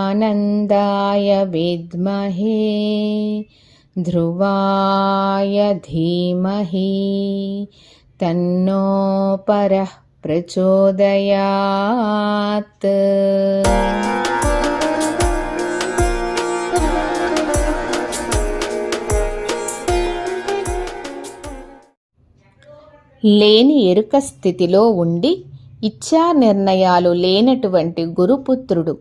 अभयानन्दाय विद्महे ध्रुवाय धीमहि तन्नो परः प्रचोदयात् లేని ఎరుక స్థితిలో ఉండి ఇచ్చా నిర్ణయాలు లేనటువంటి గురుపుత్రుడు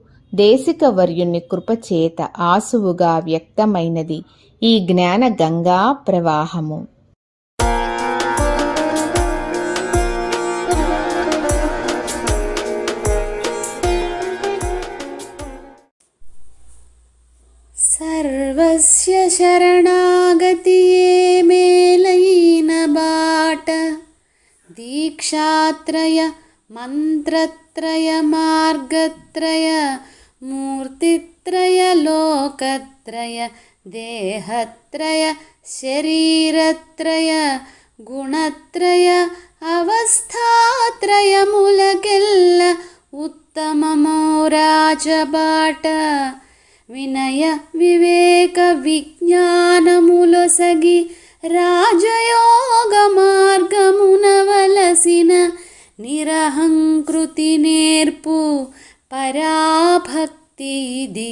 వర్యుణ్ణి కృపచేత ఆసువుగా వ్యక్తమైనది. ఈ జ్ఞాన గంగా ప్రవాహము. సర్వస్య శరణాగతి మేలైన బాట. దీక్షాత్రయ मन्त्रत्रय मार्गत्रय मूर्तित्रय लोकत्रय देहत्रय शरीरत्रय गुणत्रय అవస్థాత్రయములకెల్ల ఉత్తమమో రాజబాట వినయ వివేక విజ్ఞానములొసగి రాజయోగ మార్గమునవలసిన నిరహంకృతి నేర్పు పరాభక్తి ఇది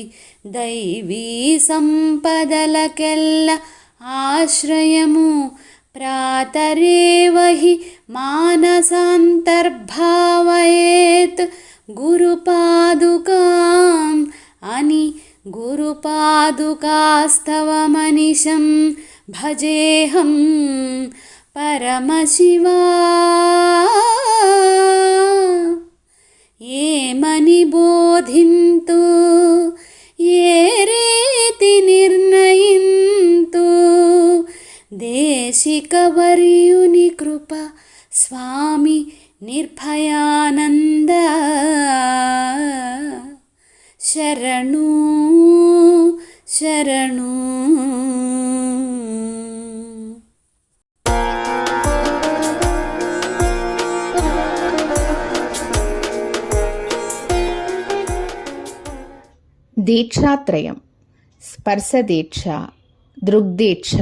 దైవీ సంపదలకెల్ల ఆశ్రయము ప్రాతరేవ హి మానసాంతర్భావయేత్ గురుపాదుకాం అని గురుపాదుకాస్తవమనిశం భజేహం పరమశివా దేశికవర్యుని కృప స్వామి నిర్భయానంద శరణు శరణు దీక్షాత్రయం స్పర్శ దీక్ష దృగ్దీక్ష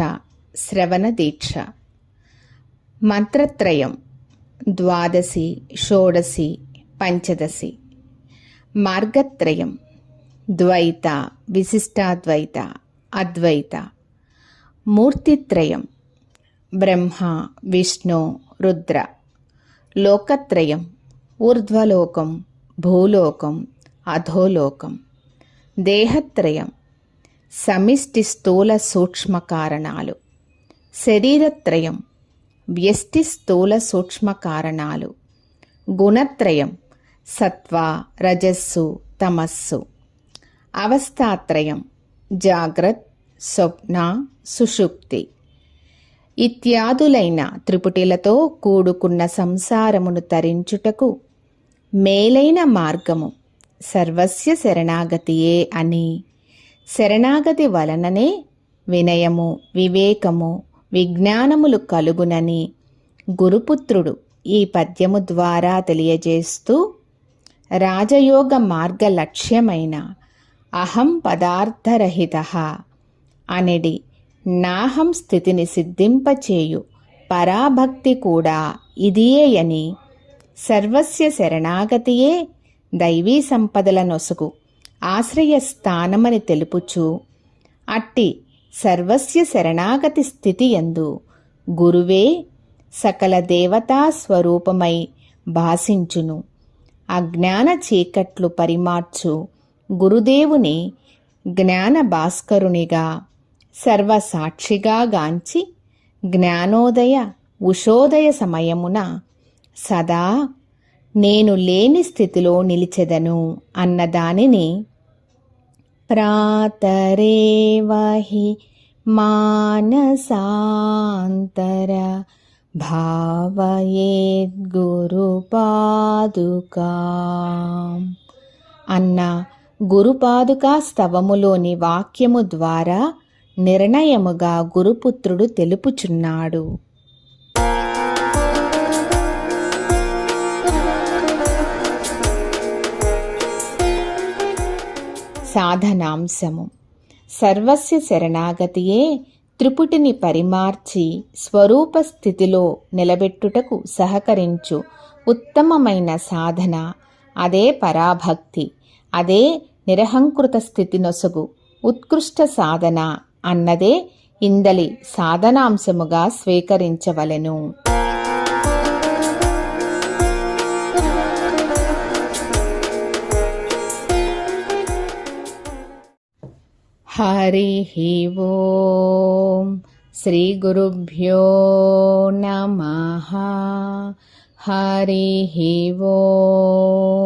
శ్రవణ దీక్ష. మంత్రత్రయం ద్వాదశి షోడశి పంచదశి. మార్గత్రయం ద్వైత విశిష్టాద్వైత అద్వైత. మూర్తిత్రయం బ్రహ్మ విష్ణు రుద్ర. లోకత్రయం ఊర్ధ్వలోకం భూలోకం అధోలోకం. దేహత్రయం సమిష్టి స్థూల సూక్ష్మ కారణాలు శరీరత్రయం వ్యష్టి స్థూల సూక్ష్మ కారణాలు. గుణత్రయం సత్వ రజస్సు తమస్సు. అవస్థాత్రయం జాగ్రత్ స్వప్న సుషుప్తి. ఇత్యాదులైన త్రిపుటిలతో కూడుకున్న సంసారమును తరించుటకు మేలైన మార్గము సర్వస్య శరణాగతియే అని. శరణాగతి వలననే వినయము వివేకము విజ్ఞానములు కలుగునని గురుపుత్రుడు ఈ పద్యము ద్వారా తెలియజేస్తూ రాజయోగ మార్గ లక్ష్యమైన అహం పదార్థరహిత అనిడి నాహం స్థితిని సిద్ధింపచేయు పరాభక్తి కూడా ఇదియేయని సర్వస్య శరణాగతియే దైవీ సంపదల నొసుగు ఆశ్రయ స్థానమని తెలుపుచు అట్టి సర్వస్య శరణాగతి స్థితి ఎందు గురువే సకల దేవతా స్వరూపమై భాసించును. అజ్ఞాన చీకట్లు పరిమార్చు గురుదేవుని జ్ఞాన భాస్కరునిగా సర్వసాక్షిగా గాంచి జ్ఞానోదయ ఉషోదయ సమయమున సదా నేను లేని స్థితిలో నిలిచెదను అన్నదానిని ప్రాతరేవహి మానసాంతర భావయేద్గురుపాదుకా అన్న గురుపాదుకా స్తవములోని వాక్యము ద్వారా నిర్ణయముగా గురుపుత్రుడు తెలుపుచున్నాడు. సాధనాంశము. సర్వస్య శరణాగతియే త్రిపుటిని పరిమార్చి స్వరూప స్థితిలో నిలబెట్టుటకు సహకరించు. ఉత్తమమైన సాధన అదే పరాభక్తి అదే నిరహంకృత స్థితి నొసగు ఉత్కృష్ట సాధన అన్నదే ఇందలి సాధనాంశముగా స్వీకరించవలెను. हरिः ॐ श्रीगुरुभ्यो नमः। हरिः ॐ